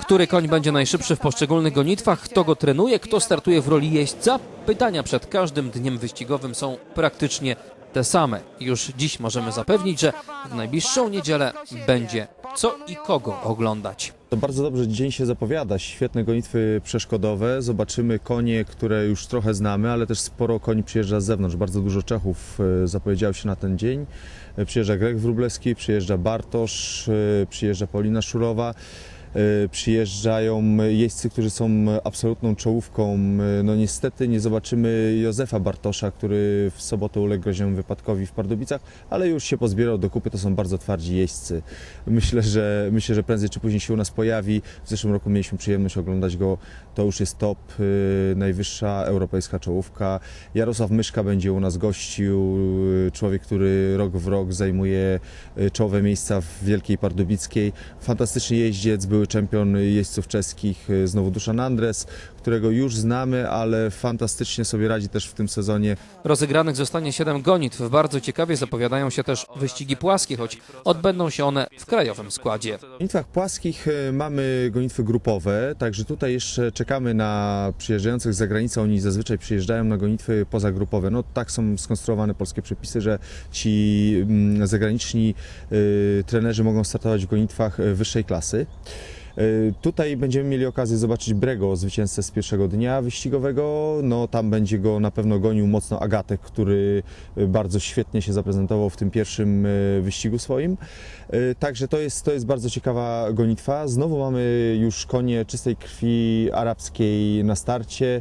Który koń będzie najszybszy w poszczególnych gonitwach, kto go trenuje, kto startuje w roli jeźdźca? Pytania przed każdym dniem wyścigowym są praktycznie te same. Już dziś możemy zapewnić, że w najbliższą niedzielę będzie co i kogo oglądać. To bardzo dobrze dzień się zapowiada. Świetne gonitwy przeszkodowe. Zobaczymy konie, które już trochę znamy, ale też sporo koni przyjeżdża z zewnątrz. Bardzo dużo Czechów e, zapowiedziało się na ten dzień. E, Przyjeżdża Greg Wróblewski, przyjeżdża Bartosz, e, przyjeżdża Paulina Szurowa. E, Przyjeżdżają jeźdźcy, którzy są absolutną czołówką. E, No niestety nie zobaczymy Józefa Bartosza, który w sobotę uległ groźnemu wypadkowi w Pardubicach, ale już się pozbierał do kupy. To są bardzo twardzi jeźdźcy. Myślę, że myślę, że prędzej czy później się u nas pojawi. W zeszłym roku mieliśmy przyjemność oglądać go. To już jest top, y, najwyższa europejska czołówka. Jarosław Myszka będzie u nas gościł. Człowiek, który rok w rok zajmuje czołowe miejsca w Wielkiej Pardubickiej. Fantastyczny jeździec, były czempion jeźdźców czeskich, y, znowu Duszan Andres, którego już znamy, ale fantastycznie sobie radzi też w tym sezonie. Rozegranych zostanie 7 gonitw. Bardzo ciekawie zapowiadają się też wyścigi płaskie, choć odbędą się one w krajowym składzie. W gonitwach płaskich e, mamy gonitwy grupowe, także tutaj jeszcze czekamy na przyjeżdżających z zagranicy. Oni zazwyczaj przyjeżdżają na gonitwy pozagrupowe. No tak są skonstruowane polskie przepisy, że ci mm, zagraniczni y, trenerzy mogą startować w gonitwach wyższej klasy. E, Tutaj będziemy mieli okazję zobaczyć Brego, zwycięzcę z pierwszego dnia wyścigowego. No, tam będzie go na pewno gonił mocno Agatek, który e, bardzo świetnie się zaprezentował w tym pierwszym e, wyścigu swoim. Także to jest, to jest bardzo ciekawa gonitwa. Znowu mamy już konie czystej krwi arabskiej na starcie.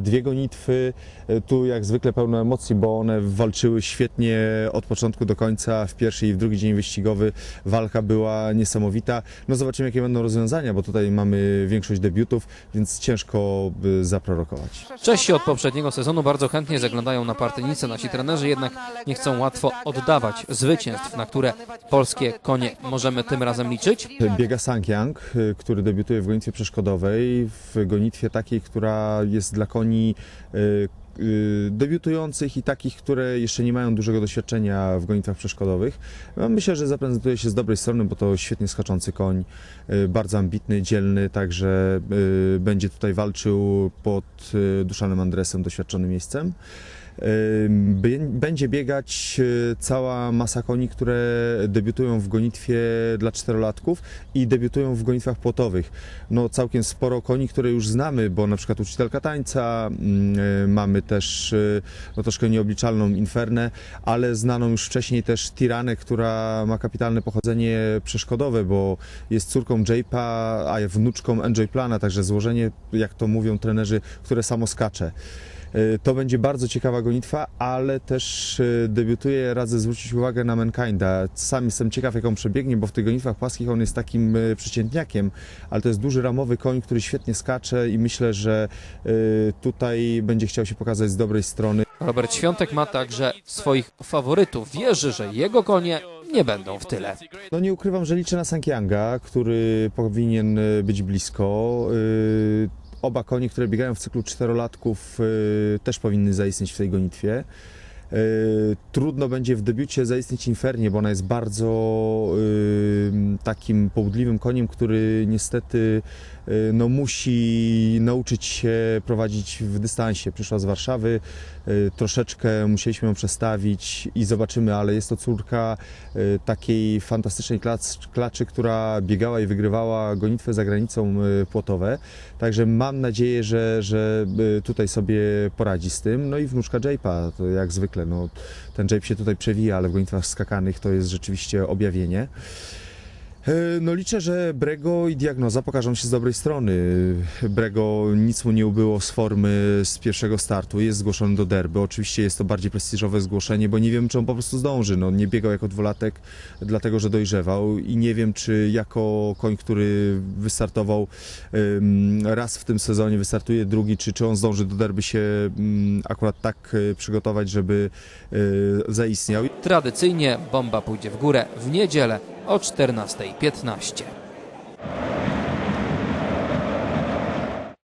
Dwie gonitwy. Tu jak zwykle pełno emocji, bo one walczyły świetnie od początku do końca. W pierwszy i w drugi dzień wyścigowy walka była niesamowita. No zobaczymy jakie będą rozwiązania, bo tutaj mamy większość debiutów, więc ciężko by zaprorokować. Czesi od poprzedniego sezonu bardzo chętnie zaglądają na partynicę. Nasi trenerzy jednak nie chcą łatwo oddawać zwycięstw, na które polskie konie możemy tym razem liczyć. Biega Sankyang, y, który debiutuje w gonitwie przeszkodowej, w gonitwie takiej, która jest dla koni y, debiutujących i takich, które jeszcze nie mają dużego doświadczenia w gonitwach przeszkodowych. No, Myślę, że zaprezentuje się z dobrej strony, bo to świetnie skaczący koń, y, bardzo ambitny, dzielny, także y, będzie tutaj walczył pod y, Duszanem Andresem, doświadczonym miejscem. Bę- Będzie biegać e, cała masa koni, które debiutują w gonitwie dla czterolatków i debiutują w gonitwach płotowych. No całkiem sporo koni, które już znamy, bo na przykład uczytelka tańca, mm, e, mamy też e, no, troszkę nieobliczalną Infernę, ale znaną już wcześniej też Tiranę, która ma kapitalne pochodzenie przeszkodowe, bo jest córką Jape'a, a wnuczką Enjoy Plana, także złożenie, jak to mówią trenerzy, które samo skacze. E, To będzie bardzo ciekawa gonitwa, ale też e, debiutuje, radzę zwrócić uwagę na Mankinda. Sam jestem ciekaw, jak on przebiegnie, bo w tych gonitwach płaskich on jest takim e, przeciętniakiem, ale to jest duży ramowy koń, który świetnie skacze i myślę, że tutaj będzie chciał się pokazać z dobrej strony. Robert Świątek ma także swoich faworytów. Wierzy, że jego konie nie będą w tyle. No nie ukrywam, że liczę na Sankianga, który powinien być blisko. Oba konie, które biegają w cyklu czterolatków, e, też powinny zaistnieć w tej gonitwie. E, Trudno będzie w debiucie zaistnieć Infernie, bo ona jest bardzo e, takim połudliwym koniem, który niestety e, no, musi nauczyć się prowadzić w dystansie. Przyszła z Warszawy, troszeczkę musieliśmy ją przestawić i zobaczymy, ale jest to córka takiej fantastycznej klac- klaczy, która biegała i wygrywała gonitwę za granicą płotowe. Także mam nadzieję, że, że tutaj sobie poradzi z tym. No i wnuczka Jape'a, to jak zwykle, no, ten Jape się tutaj przewija, ale w gonitwach skakanych to jest rzeczywiście objawienie. E, No liczę, że Brego i Diagnoza pokażą się z dobrej strony. Brego nic mu nie ubyło z formy z pierwszego startu. Jest zgłoszony do derby. Oczywiście jest to bardziej prestiżowe zgłoszenie, bo nie wiem, czy on po prostu zdąży. No, nie biegał jako dwulatek, dlatego że dojrzewał i nie wiem, czy jako koń, który wystartował raz w tym sezonie, wystartuje drugi, czy, czy on zdąży do derby się mm, akurat tak e, przygotować, żeby e, zaistniał. Tradycyjnie bomba pójdzie w górę w niedzielę o 14.15.